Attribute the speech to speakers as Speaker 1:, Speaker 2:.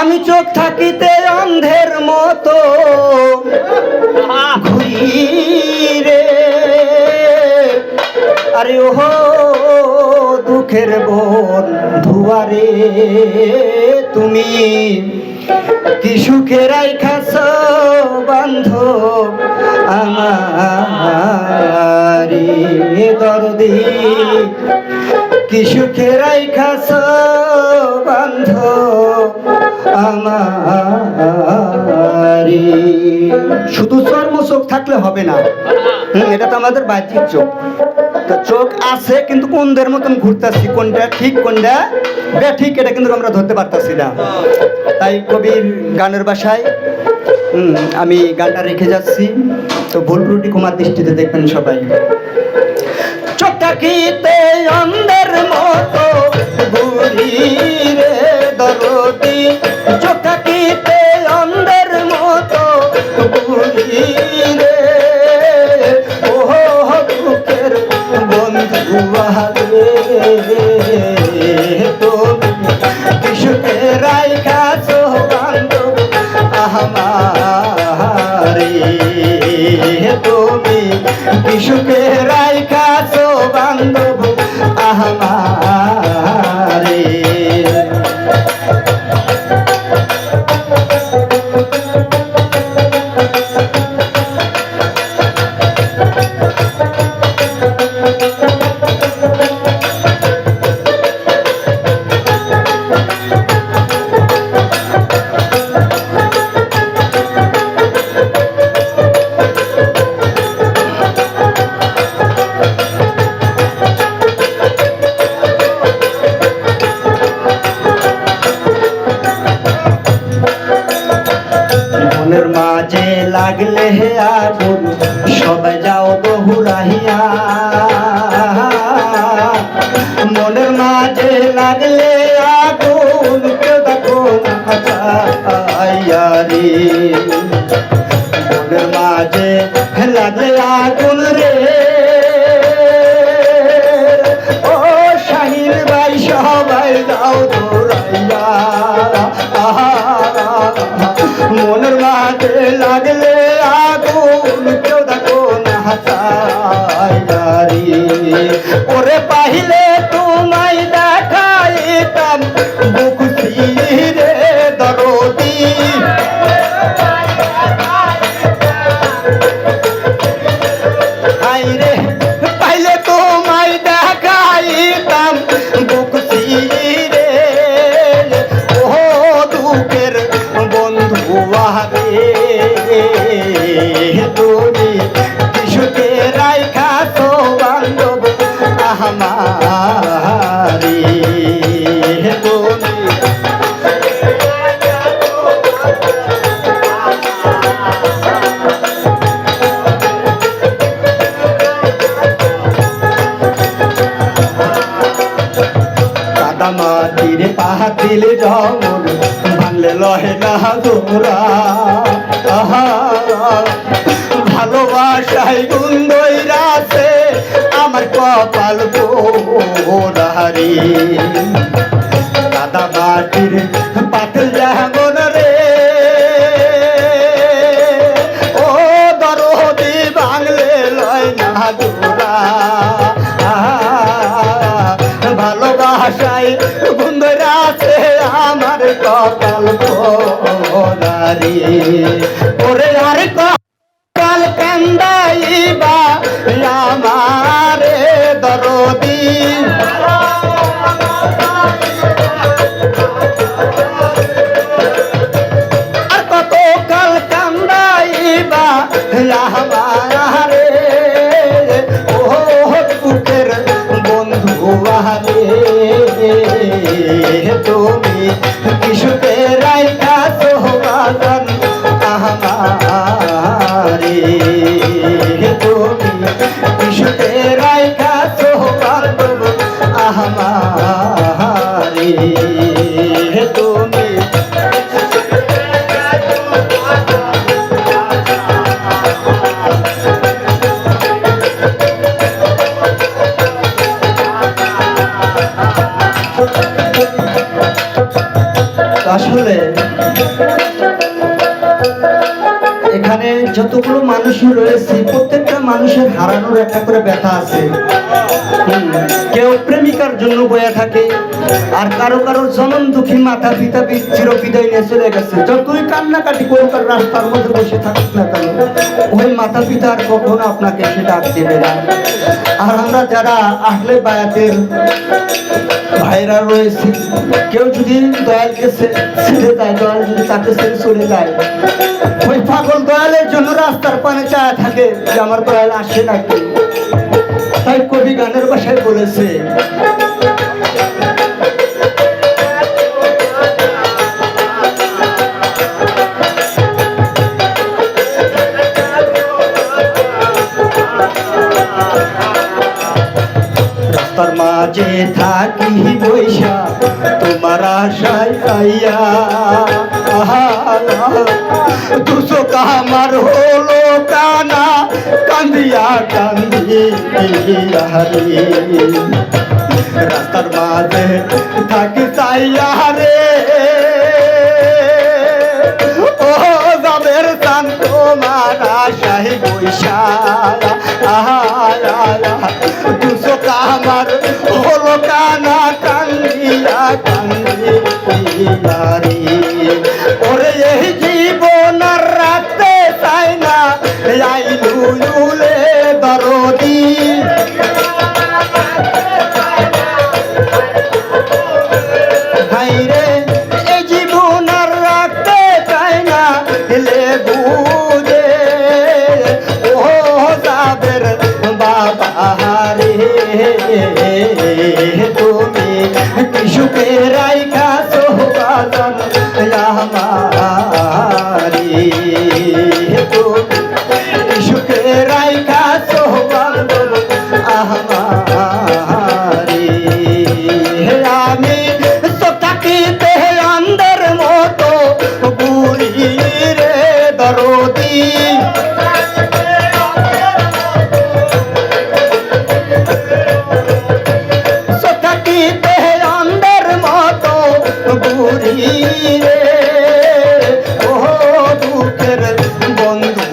Speaker 1: আমি চোখ থাকিতে অন্ধের মতো ঘুরি আরে ওহো, দুঃখের বোন ধুয়ারে, তুমি কি সুখের খাস বান্ধ আমারি? দরদি, কি সুখের খাস বান্ধ আমারি শুধু চর্ম চোখ থাকলে হবে না। এটা তো আমাদের বাহ্যিক চোখ। তো চোখ আছে, কিন্তু কোনদের মতন ঘুরতেছি, কোনটা ঠিক কোনটা ঠিক এটা কিন্তু আমরা ধরতে পারতাছি না। তাই কবির গানের বাসায় আমি গানটা রেখে যাচ্ছি। তো ভুল ত্রুটি, কুমার দৃষ্টিতে দেখবেন সবাই। চোখটাকিতে অন্ধের মতো কিশোকে মাঝে লাগলে হে আগুন, সবাই যাও বহুরাহিয়া মনের মাঝে লাগলে আগুন, কেউ দেখো না মনের মাঝে লাগলে আগুন মনের মাঝে লাগলে আগুন মাটির পাহাতিল জমন ভাঙলে লহে না তোরা আহা ভালোবাসায় গুন্দইরাছে আমার কপাল পোড়ারি কাদা মাটির পাতিল যেমন রে। ও দরদি বাংলে লয় না গোরা ভালোবাসায় বন্ধুরা আছে আমার কপাল ভোলারি ওরে আর কপাল কান্দাইবা আমারে দরদি। আর আসলে এখানে যতগুলো মানুষ রয়েছে প্রত্যেকটা মানুষের হারানোর একটা করে ব্যথা আছে। কেউ প্রেমিকার জন্য বয়ে থাকে, আর কারও কারও জনম দুঃখী মাতা পিতা চির বিদায় নিয়ে চলে গেছে। যতই কান্নাকাটি করুক, আর রাস্তার মধ্যে বসে থাকুক না কেন, ওই মাতা পিতা আর কখনো আপনাকে সে ডাক দেবে না। আর আমরা যারা আহলে বায়াতের ভাইরা রয়েছে, কেউ যদি দয়ালকে ছেড়ে যায় দয়াল যদি তাকে ছেড়ে চলে যায় ওই পাগল দয়ালের জন্য রাস্তার পানে চায় থাকে যে, আমার দয়াল আসে নাকি? তাই কবি গানের ভাষায় বলেছে। রাস্তার মাঝে থাকি বৈশা, তোমার আশায় আইয়া দুশো কামার হলো কান্দিয়া কান্দিয়া রে রাস্তার মাঝে থাকি চাইয়া রে। ও যাবের শান্ত মারা শাহি বৈশা দুশো কামার হলো কানা, কান্দিয়া কান্দিয়া বন্ধু